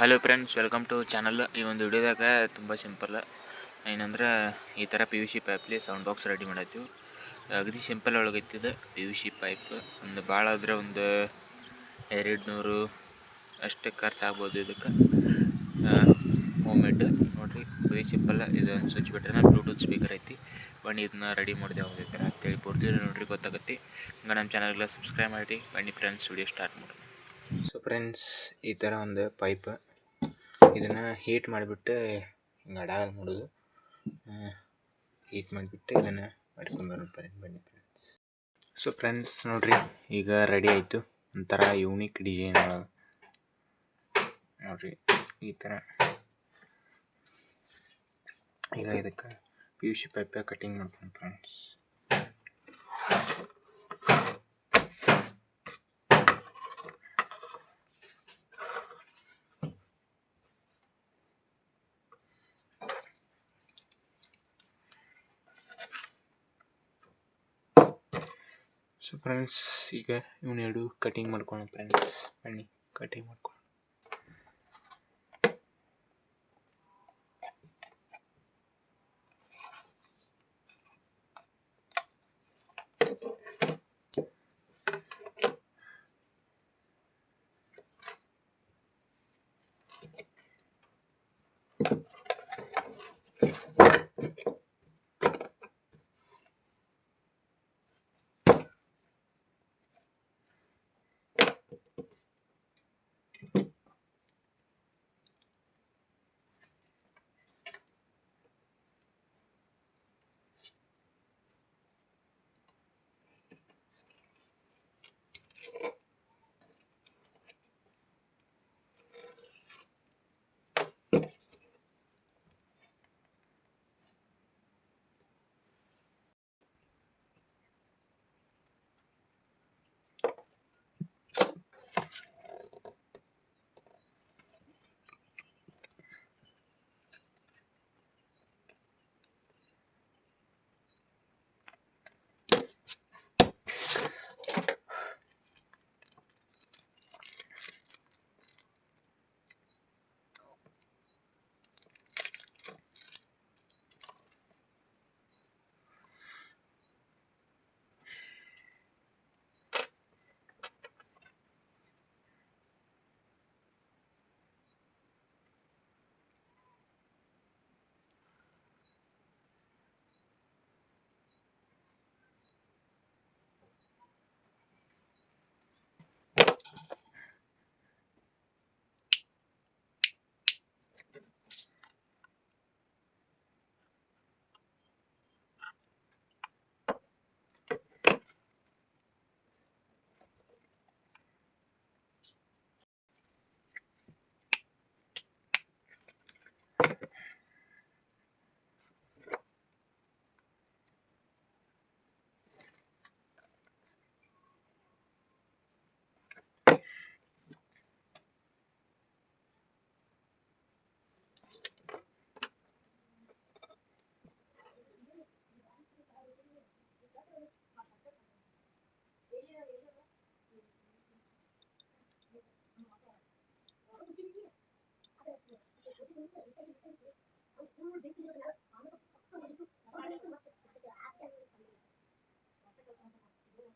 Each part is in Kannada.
Hello friends, welcome to channel. ಈ ಒಂದು ವಿಡಿಯೋದಾಗ ತುಂಬ ಸಿಂಪಲ್. ಏನಂದ್ರೆ, ಈ ಥರ ಪಿ ಯು ಸಿ ಪೈಪ್ಲಿ ಸೌಂಡ್ ಬಾಕ್ಸ್ ರೆಡಿ ಮಾಡತ್ತೀವಿ ಅಗದಿ ಸಿಂಪಲ್ ಒಳಗೈತಿದೆ ಪಿ ಯು ಸಿ ಪೈಪ್ ಒಂದು ಭಾಳ ಆದರೆ ಒಂದು ಎರಡು ನೂರು ಅಷ್ಟು ಖರ್ಚು ಆಗ್ಬೋದು ಇದಕ್ಕೆ ಹೋಮ್ ಮೇಡ್ ನೋಡಿರಿ, ಬರೀ ಸಿಂಪಲ್. ಇದು ಸ್ವಿಚ್ ಬಿಟ್ರೆ ಬ್ಲೂಟೂತ್ ಸ್ಪೀಕರ್ ಐತಿ. ಬನ್ನಿ ಇದನ್ನ ರೆಡಿ ಮಾಡಿದೆ ಯಾವುದೇ ಥರ ಅಂತೇಳಿ ಪೂರ್ತಿ ನೋಡಿರಿ, ಗೊತ್ತಾಗತ್ತೆ. ಹಂಗೆ ನಮ್ಮ ಚಾನಲ್ಗೆಲ್ಲ ಸಬ್ಸ್ಕ್ರೈಬ್ ಮಾಡಿ ಬನ್ನಿ ಫ್ರೆಂಡ್ಸ್ ವಿಡಿಯೋ ಸ್ಟಾರ್ಟ್ ಮಾಡಿ ಸೊ ಫ್ರೆಂಡ್ಸ್ ಈ ಥರ ಒಂದು ಪೈಪ್ ಇದನ್ನು ಹೀಟ್ ಮಾಡಿಬಿಟ್ಟು ಹಿಂಗೆ ಅಡ ಮಾಡೋದು ಹೀಟ್ ಮಾಡಿಬಿಟ್ಟು ಇದನ್ನು ಮಾಡ್ಕೊಂಬರೋಣ ಬನ್ನಿ ಫ್ರೆಂಡ್ಸ್ ಸೊ ಫ್ರೆಂಡ್ಸ್ ನೋಡಿರಿ, ಈಗ ರೆಡಿ ಆಯಿತು. ಒಂಥರ ಯೂನಿಕ್ ಡಿಸೈನ್ ಒಳಗೆ ನೋಡಿರಿ, ಈ ಥರ ಈಗ ಇದಕ್ಕೆ P you C pipe cutting ಮಾಡ್ಕೊಂಡು ಫ್ರೆಂಡ್ಸ್ ಸೊ ಫ್ರೆಂಡ್ಸ್ ಈಗ ಇವನ್ನೆರಡು ಕಟಿಂಗ್ ಮಾಡ್ಕೊಳ್ಳೋಣ ಫ್ರೆಂಡ್ಸ್ ಬನ್ನಿ ಕಟಿಂಗ್ ಮಾಡ್ಕೊಳ್ಳೋಣ Thank you.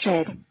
Connected.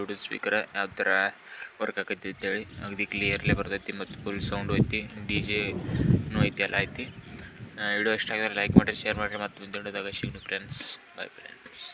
Bluetooth speaker ಯಾವ ಥರ ವರ್ಕ್ ಆಕೈತಿ ಅಂತೇಳಿ. ಅಗದಿ ಕ್ಲಿಯರ್ಲಿ ಬರ್ತೈತಿ ಮತ್ತು ಫುಲ್ ಸೌಂಡು ಐತಿ ಡಿ ಜೆನೂ ಐತಿ, ಎಲ್ಲ ಐತಿ. ವಿಡಿಯೋ ಇಷ್ಟ ಆಗಿದ್ರೆ ಲೈಕ್ ಮಾಡಿರಿ ಶೇರ್ ಮಾಡಿರಿ, ಮತ್ತು ಮುಂದೆ ವಿಡಿಯೋದಾಗ ಸಿಗ್ನು ಫ್ರೆಂಡ್ಸ್ ಬಾಯ್ ಫ್ರೆಂಡ್ಸ್